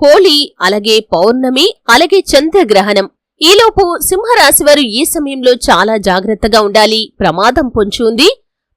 హోలీ అలాగే పౌర్ణమి అలాగే చంద్రగ్రహణం. ఈలోపు సింహరాశి వారు ఈ సమయంలో చాలా జాగ్రత్తగా ఉండాలి. ప్రమాదం పొంచి ఉంది.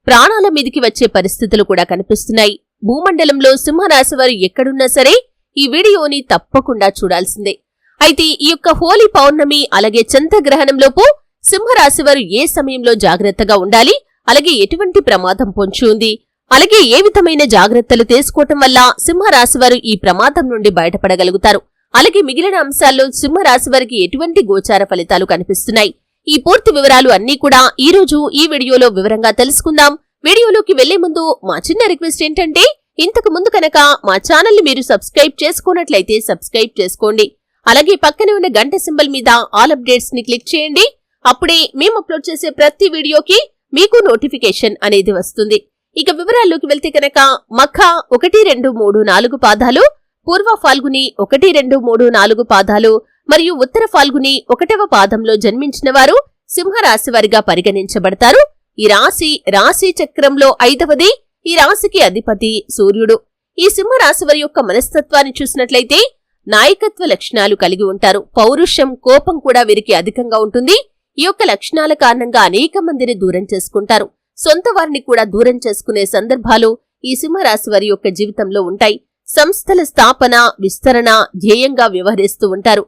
ప్రాణాల మీదికి వచ్చే పరిస్థితులు కూడా కనిపిస్తున్నాయి. భూమండలంలో సింహరాశి వారు ఎక్కడున్నా సరే ఈ వీడియోని తప్పకుండా చూడాల్సిందే. అయితే ఈ యొక్క హోలీ పౌర్ణమి అలాగే చంద్రగ్రహణంలోపు సింహరాశి వారు ఏ సమయంలో జాగ్రత్తగా ఉండాలి? అలాగే ఎటువంటి ప్రమాదం పొంచి ఉంది? అలాగే ఏ విధమైన జాగ్రత్తలు తీసుకోవటం వల్ల సింహరాశి వారు ఈ ప్రమాదం నుండి బయటపడగలుగుతారు? అలాగే మిగిలిన అంశాల్లో సింహరాశి వారికి ఎటువంటి గోచార ఫలితాలు కనిపిస్తున్నాయి? ఈ పూర్తి వివరాలు అన్నీ కూడా ఈ రోజు ఈ వీడియోలో వివరంగా తెలుసుకుందాం. వీడియోలోకి వెళ్ళే ముందు మా చిన్న రిక్వెస్ట్ ఏంటంటే ఇంతకు ముందు కనుక మా ఛానల్ని మీరు సబ్స్క్రైబ్ చేసుకున్నట్లయితే సబ్స్క్రైబ్ చేసుకోండి. అలాగే పక్కనే ఉన్న గంట సింబల్ మీద ఆల్ అప్డేట్స్ని క్లిక్ చేయండి. అప్పుడే మేము అప్లోడ్ చేసే ప్రతి వీడియోకి మీకు నోటిఫికేషన్ అనేది వస్తుంది. ఇక వివరాల్లోకి వెళ్తే కనుక మఖ ఒకటి రెండు మూడు నాలుగు పాదాలు పూర్వ ఫాల్గుని ఒకటి రెండు మూడు నాలుగు పాదాలు మరియు ఉత్తర ఫాల్గుని ఒకటవ పాదంలో జన్మించిన వారు సింహరాశి వారిగా పరిగణించబడతారు. ఈ రాశి రాశి చక్రంలో ఐదవది ఈ రాశికి అధిపతి సూర్యుడు. ఈ సింహరాశి వారి యొక్క మనస్తత్వాన్ని చూసినట్లయితే నాయకత్వ లక్షణాలు కలిగి ఉంటారు. పౌరుషం కోపం కూడా వీరికి అధికంగా ఉంటుంది. ఈ యొక్క లక్షణాల కారణంగా అనేక మందిని దూరం చేసుకుంటారు. సొంత వారిని కూడా దూరం చేసుకునే సందర్భాలు ఈ సింహరాశి వారి యొక్క జీవితంలో ఉంటాయి. సంస్థల స్థాపన విస్తరణ ధ్యేయంగా వ్యవహరిస్తూ ఉంటారు.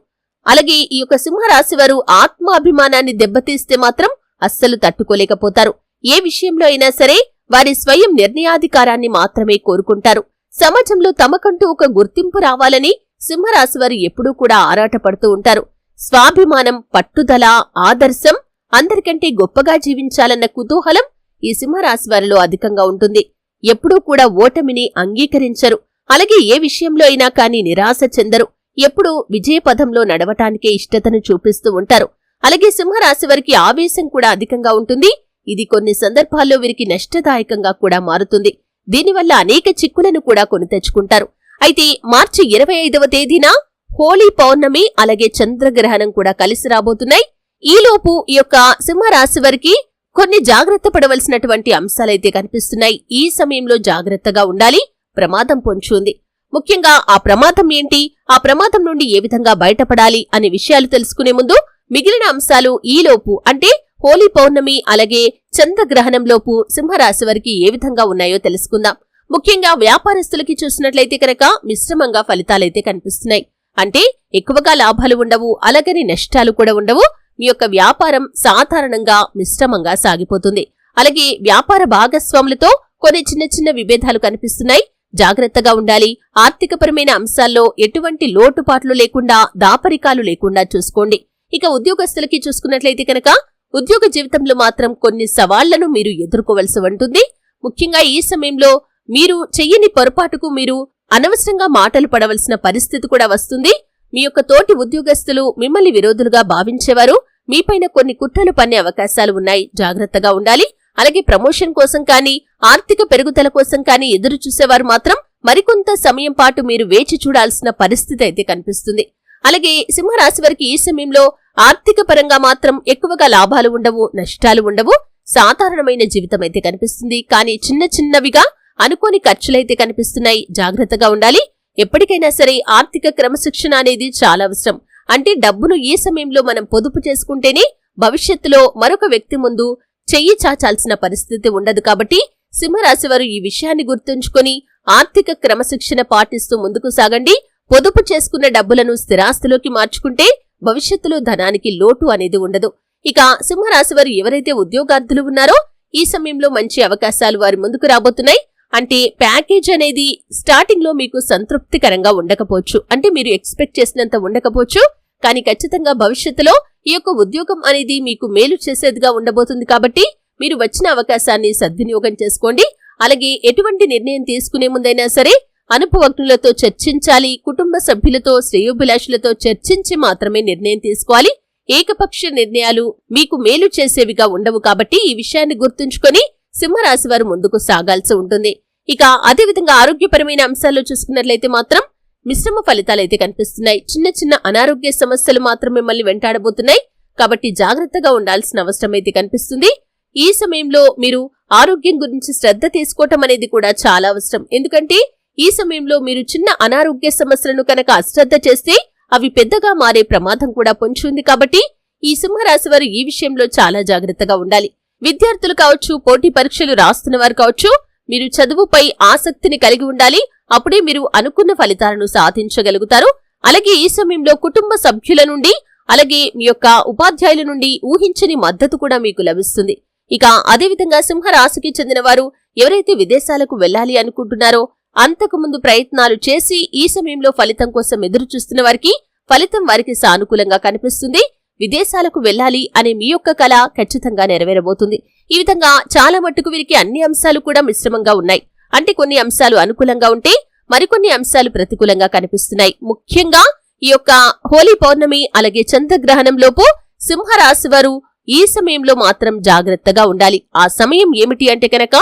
అలాగే ఈ యొక్క సింహరాశి వారు ఆత్మాభిమానాన్ని దెబ్బతీస్తే మాత్రం అస్సలు తట్టుకోలేకపోతారు. ఏ విషయంలో అయినా సరే వారి స్వయం నిర్ణయాధికారాన్ని మాత్రమే కోరుకుంటారు. సమాజంలో తమకంటూ ఒక గుర్తింపు రావాలని సింహరాశి వారు ఎప్పుడూ కూడా ఆరాటపడుతూ ఉంటారు. స్వాభిమానం పట్టుదల ఆదర్శం అందరికంటే గొప్పగా జీవించాలన్న కుతూహలం ఈ సింహరాశి వారిలో అధికంగా ఉంటుంది. ఎప్పుడూ కూడా ఓటమిని అంగీకరించరు. అలాగే ఏ విషయంలో అయినా కానీ నిరాశ చెందరు. ఎప్పుడూ విజయపథంలో నడవటానికే ఇష్టతను చూపిస్తూ ఉంటారు. అలాగే సింహరాశి వారికి ఆవేశం కూడా అధికంగా ఉంటుంది. ఇది కొన్ని సందర్భాల్లో వీరికి నష్టదాయకంగా కూడా మారుతుంది. దీనివల్ల అనేక చిక్కులను కూడా కొని తెచ్చుకుంటారు. అయితే మార్చి ఇరవై ఐదవ తేదీన హోలీ పౌర్ణమి అలాగే చంద్రగ్రహణం కూడా కలిసి రాబోతున్నాయి. ఈలోపు ఈ యొక్క సింహరాశి వారికి కొన్ని జాగ్రత్త పడవలసినటువంటి అంశాలైతే కనిపిస్తున్నాయి. ఈ సమయంలో జాగ్రత్తగా ఉండాలి. ప్రమాదం పొంచుంది ఉంది. ముఖ్యంగా ఆ ప్రమాదం ఏంటి? ఆ ప్రమాదం నుండి ఏ విధంగా బయటపడాలి? అనే విషయాలు తెలుసుకునే ముందు మిగిలిన అంశాలు ఈలోపు అంటే హోలీ పౌర్ణమి అలాగే చంద్రగ్రహణంలోపు సింహరాశి వారికి ఏ విధంగా ఉన్నాయో తెలుసుకుందాం. ముఖ్యంగా వ్యాపారస్తులకి చూసినట్లయితే కనుక మిశ్రమంగా ఫలితాలైతే కనిపిస్తున్నాయి. అంటే ఎక్కువగా లాభాలు ఉండవు. అలాగని నష్టాలు కూడా ఉండవు. మీ యొక్క వ్యాపారం సాధారణంగా మిశ్రమంగా సాగిపోతుంది. అలాగే వ్యాపార భాగస్వాములతో కొన్ని చిన్న చిన్న విభేదాలు కనిపిస్తున్నాయి. జాగ్రత్తగా ఉండాలి. ఆర్థికపరమైన అంశాల్లో ఎటువంటి లోటుపాట్లు లేకుండా దాపరికాలు లేకుండా చూసుకోండి. ఇక ఉద్యోగస్తులకి చూసుకున్నట్లయితే కనుక ఉద్యోగ జీవితంలో మాత్రం కొన్ని సవాళ్ళను మీరు ఎదుర్కోవలసి ఉంటుంది. ముఖ్యంగా ఈ సమయంలో మీరు చెయ్యని పొరపాటుకు మీరు అనవసరంగా మాటలు పడవలసిన పరిస్థితి కూడా వస్తుంది. మీ యొక్క తోటి ఉద్యోగస్తులు మిమ్మల్ని విరోధులుగా భావించేవారు మీపైన కొన్ని కుట్రలు పన్నే అవకాశాలు ఉన్నాయి. జాగ్రత్తగా ఉండాలి. అలాగే ప్రమోషన్ కోసం కానీ ఆర్థిక పెరుగుదల కోసం కానీ ఎదురు చూసేవారు మాత్రం మరికొంత సమయం పాటు మీరు వేచి చూడాల్సిన పరిస్థితి అయితే కనిపిస్తుంది. అలాగే సింహరాశి వారికి ఈ సమయంలో ఆర్థిక పరంగా మాత్రం ఎక్కువగా లాభాలు ఉండవు నష్టాలు ఉండవు. సాధారణమైన జీవితం అయితే కనిపిస్తుంది. కానీ చిన్న చిన్నవిగా అనుకోని ఖర్చులైతే కనిపిస్తున్నాయి. జాగ్రత్తగా ఉండాలి. ఎప్పటికైనా సరే ఆర్థిక క్రమశిక్షణ అనేది చాలా అవసరం. అంటే డబ్బును ఈ సమయంలో మనం పొదుపు చేసుకుంటేనే భవిష్యత్తులో మరొక వ్యక్తి ముందు చెయ్యి చాచాల్సిన పరిస్థితి ఉండదు కాబట్టి సింహరాశి వారు ఈ విషయాన్ని గుర్తుంచుకొని ఆర్థిక క్రమశిక్షణ పాటిస్తూ ముందుకు సాగండి. పొదుపు చేసుకున్న డబ్బులను స్థిరాస్తిలోకి మార్చుకుంటే భవిష్యత్తులో ధనానికి లోటు అనేది ఉండదు. ఇక సింహరాశి వారు ఎవరైతే ఉద్యోగార్థులు ఉన్నారో ఈ సమయంలో మంచి అవకాశాలు వారి ముందుకు రాబోతున్నాయి. అంటే ప్యాకేజ్ అనేది స్టార్టింగ్లో మీకు సంతృప్తికరంగా ఉండకపోవచ్చు. అంటే మీరు ఎక్స్పెక్ట్ చేసినంత ఉండకపోవచ్చు. కానీ ఖచ్చితంగా భవిష్యత్తులో ఈ యొక్క ఉద్యోగం అనేది మీకు మేలు చేసేదిగా ఉండబోతుంది కాబట్టి మీరు వచ్చిన అవకాశాన్ని సద్వినియోగం చేసుకోండి. అలాగే ఎటువంటి నిర్ణయం తీసుకునే ముందైనా సరే అనుభవజ్ఞులతో చర్చించాలి కుటుంబ సభ్యులతో శ్రేయోభిలాషులతో చర్చించి మాత్రమే నిర్ణయం తీసుకోవాలి. ఏకపక్ష నిర్ణయాలు మీకు మేలు చేసేవిగా ఉండవు కాబట్టి ఈ విషయాన్ని గుర్తుంచుకొని సింహరాశి వారు ముందుకు సాగాల్సి ఉంటుంది. ఇక అదేవిధంగా ఆరోగ్యపరమైన అంశాల్లో చూసుకున్నట్లయితే మాత్రం మిశ్రమ ఫలితాలైతే కనిపిస్తున్నాయి. చిన్న చిన్న అనారోగ్య సమస్యలు మాత్రం మిమ్మల్ని వెంటాడబోతున్నాయి. కాబట్టి జాగ్రత్తగా ఉండాల్సిన అవసరం అయితే కనిపిస్తుంది. ఈ సమయంలో మీరు ఆరోగ్యం గురించి శ్రద్ధ తీసుకోవటం అనేది కూడా చాలా అవసరం. ఎందుకంటే ఈ సమయంలో మీరు చిన్న అనారోగ్య సమస్యలను కనుక అశ్రద్ధ చేస్తే అవి పెద్దగా మారే ప్రమాదం కూడా పొంచి ఉంది. కాబట్టి ఈ సింహరాశి వారు ఈ విషయంలో చాలా జాగ్రత్తగా ఉండాలి. విద్యార్థులు కావచ్చు పోటీ పరీక్షలు రాస్తున్న వారు కావచ్చు మీరు చదువుపై ఆసక్తిని కలిగి ఉండాలి అప్పుడే మీరు అనుకున్న ఫలితాలను సాధించగలుగుతారు. అలాగే ఈ సమయంలో కుటుంబ సభ్యుల నుండి అలాగే మీ యొక్క ఉపాధ్యాయుల నుండి ఊహించని మద్దతు కూడా మీకు లభిస్తుంది. ఇక అదేవిధంగా సింహరాశికి చెందిన వారు ఎవరైతే విదేశాలకు వెళ్ళాలి అనుకుంటున్నారో అంతకుముందు ప్రయత్నాలు చేసి ఈ సమయంలో ఫలితం కోసం ఎదురు చూస్తున్న వారికి ఫలితం వారికి సానుకూలంగా కనిపిస్తుంది. విదేశాలకు వెళ్ళాలి అనే మీ యొక్క కళ ఖచ్చితంగా నెరవేరబోతుంది. ఈ విధంగా చాలా మట్టుకు వీరికి అన్ని అంశాలు కూడా మిశ్రమంగా ఉన్నాయి. అంటే కొన్ని అంశాలు అనుకూలంగా ఉంటే మరికొన్ని అంశాలు ప్రతికూలంగా కనిపిస్తున్నాయి. ముఖ్యంగా ఈ యొక్క హోలీ పౌర్ణమి అలాగే చంద్రగ్రహణంలోపు సింహరాశి వారు ఈ సమయంలో మాత్రం జాగ్రత్తగా ఉండాలి. ఆ సమయం ఏమిటి అంటే కనుక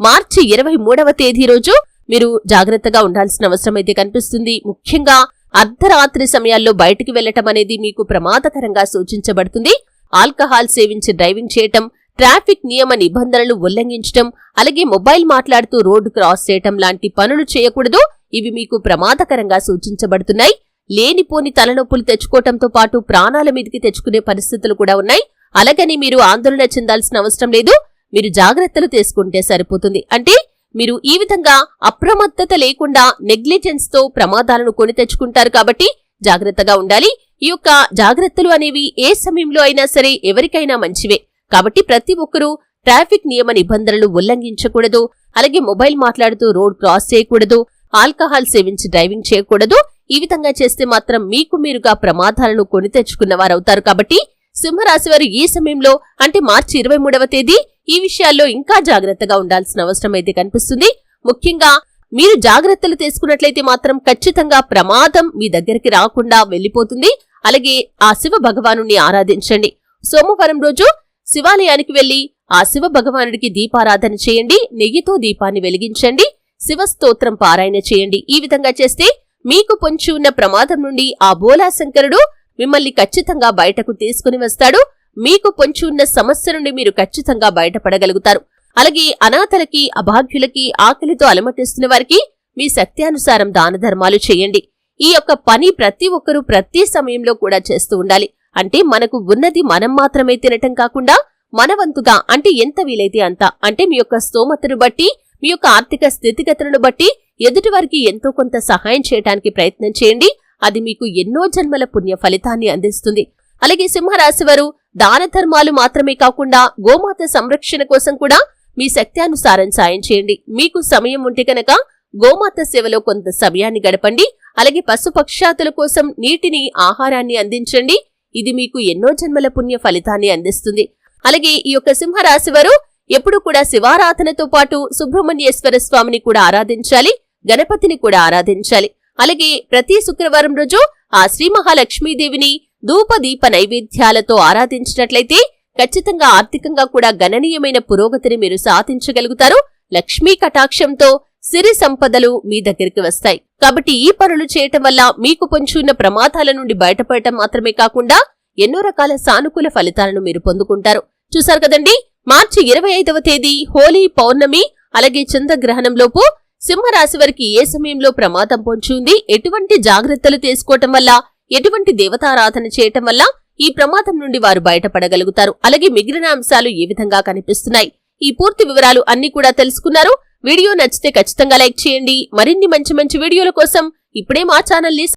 మార్చి ఇరవై మూడవ తేదీ రోజు మీరు జాగ్రత్తగా ఉండాల్సిన అవసరం అయితే కనిపిస్తుంది. ముఖ్యంగా అర్ధరాత్రి సమయాల్లో బయటికి వెళ్ళటం అనేది మీకు ప్రమాదకరంగా సూచించబడుతుంది. ఆల్కహాల్ సేవించి డ్రైవింగ్ చేయటం ట్రాఫిక్ నియమ నిబంధనలు ఉల్లంఘించటం అలాగే మొబైల్ మాట్లాడుతూ రోడ్డు క్రాస్ చేయటం లాంటి పనులు చేయకూడదు. ఇవి మీకు ప్రమాదకరంగా సూచించబడుతున్నాయి. లేనిపోని తలనొప్పులు తెచ్చుకోవటంతో పాటు ప్రాణాల మీదకి తెచ్చుకునే పరిస్థితులు కూడా ఉన్నాయి. అలాగని మీరు ఆందోళన చెందాల్సిన అవసరం లేదు. మీరు జాగ్రత్తలు తీసుకుంటే సరిపోతుంది. అంటే మీరు ఈ విధంగా అప్రమత్తత లేకుండా నెగ్లిజెన్స్తో ప్రమాదాలను కొని తెచ్చుకుంటారు కాబట్టి జాగ్రత్తగా ఉండాలి. ఈ యొక్క జాగ్రత్తలు అనేవి ఏ సమయంలో అయినా సరే ఎవరికైనా మంచివే. కాబట్టి ప్రతి ఒక్కరూ ట్రాఫిక్ నియమ నిబంధనలు ఉల్లంఘించకూడదు. అలాగే మొబైల్ మాట్లాడుతూ రోడ్ క్రాస్ చేయకూడదు. ఆల్కహాల్ సేవించి డ్రైవింగ్ చేయకూడదు. ఈ విధంగా చేస్తే మాత్రం మీకు మీరుగా ప్రమాదాలను కొని తెచ్చుకున్న వారవుతారు కాబట్టి సింహరాశి వారు ఈ సమయంలో అంటే మార్చి ఇరవై మూడవ తేదీ ఈ విషయాల్లో ఇంకా జాగ్రత్తగా ఉండాల్సిన అవసరం అయితే కనిపిస్తుంది. ముఖ్యంగా మీరు జాగ్రత్తలు తీసుకున్నట్లయితే మాత్రం ఖచ్చితంగా ప్రమాదం మీ దగ్గరికి రాకుండా వెళ్ళిపోతుంది అలాగే ఆ శివ భగవాను ఆరాధించండి. సోమవారం రోజు శివాలయానికి వెళ్ళి ఆ శివ భగవానుడికి దీపారాధన చేయండి. నెయ్యితో దీపాన్ని వెలిగించండి. శివ స్తోత్రం పారాయణ చేయండి. ఈ విధంగా చేస్తే మీకు పొంచి ఉన్న ప్రమాదం నుండి ఆ బోలాశంకరుడు మిమ్మల్ని ఖచ్చితంగా బయటకు తీసుకుని వస్తాడు. మీకు పొంచి ఉన్న సమస్య నుండి మీరు ఖచ్చితంగా బయటపడగలుగుతారు. అలాగే అనాథలకి అభాగ్యులకి ఆకలితో అలమటిస్తున్న వారికి మీ శక్త్యానుసారం దాన ధర్మాలు చేయండి. ఈ యొక్క పని ప్రతి ఒక్కరూ ప్రతి సమయంలో కూడా చేస్తూ ఉండాలి. అంటే మనకు ఉన్నది మనం మాత్రమే తినటం కాకుండా మనవంతుగా అంటే ఎంత వీలైతే అంత. అంటే మీ యొక్క స్తోమతను బట్టి మీ యొక్క ఆర్థిక స్థితిగతులను బట్టి ఎదుటి వారికి ఎంతో కొంత సహాయం చేయడానికి ప్రయత్నం చేయండి. అది మీకు ఎన్నో జన్మల పుణ్య ఫలితాన్ని అందిస్తుంది. అలాగే సింహరాశి వారు దాన ధర్మాలు మాత్రమే కాకుండా గోమాత సంరక్షణ కోసం కూడా మీ శక్త్యానుసారం సాయం చేయండి. మీకు సమయం ఉంటే కనుక గోమాత సేవలో కొంత సమయాన్ని గడపండి. అలాగే పశుపక్షాతుల కోసం నీటిని ఆహారాన్ని అందించండి. ఇది మీకు ఎన్నో జన్మల పుణ్య ఫలితాన్ని అందిస్తుంది. అలాగే ఈ యొక్క సింహరాశి వారు ఎప్పుడు కూడా శివారాధనతో పాటు సుబ్రహ్మణ్యేశ్వర స్వామిని కూడా ఆరాధించాలి. గణపతిని కూడా ఆరాధించాలి. అలాగే ప్రతి శుక్రవారం రోజు ఆ శ్రీ మహాలక్ష్మీదేవిని ధూపదీప నైవేద్యాలతో ఆరాధించినట్లయితే ఖచ్చితంగా ఆర్థికంగా కూడా గణనీయమైన పురోగతిని మీరు సాధించగలుగుతారు. లక్ష్మీ కటాక్షంతో సిరి సంపదలు మీ దగ్గరికి వస్తాయి. కాబట్టి ఈ పనులు చేయటం వల్ల మీకు పొంచున్న ప్రమాదాల నుండి బయటపడటం మాత్రమే కాకుండా ఎన్నో రకాల సానుకూల ఫలితాలను మీరు పొందుకుంటారు. చూశారు కదండి? మార్చి ఇరవై ఐదవ తేదీ హోలీ పౌర్ణమి అలాగే చంద్రగ్రహణంలోపు సింహరాశి వారికి ఏ సమయంలో ప్రమాదం పొంచి ఉంది ఎటువంటి జాగ్రత్తలు తీసుకోవటం వల్ల ఎటువంటి దేవతారాధన చేయటం వల్ల ఈ ప్రమాదం నుండి వారు బయటపడగలుగుతారు? అలాగే మిగిలిన అంశాలు ఏ విధంగా కనిపిస్తున్నాయి? ఈ పూర్తి వివరాలు అన్ని కూడా తెలుసుకున్నారు. వీడియో నచ్చితే ఖచ్చితంగా లైక్ చేయండి. మరిన్ని మంచి మంచి వీడియోల కోసం ఇప్పుడే మా ఛానల్ని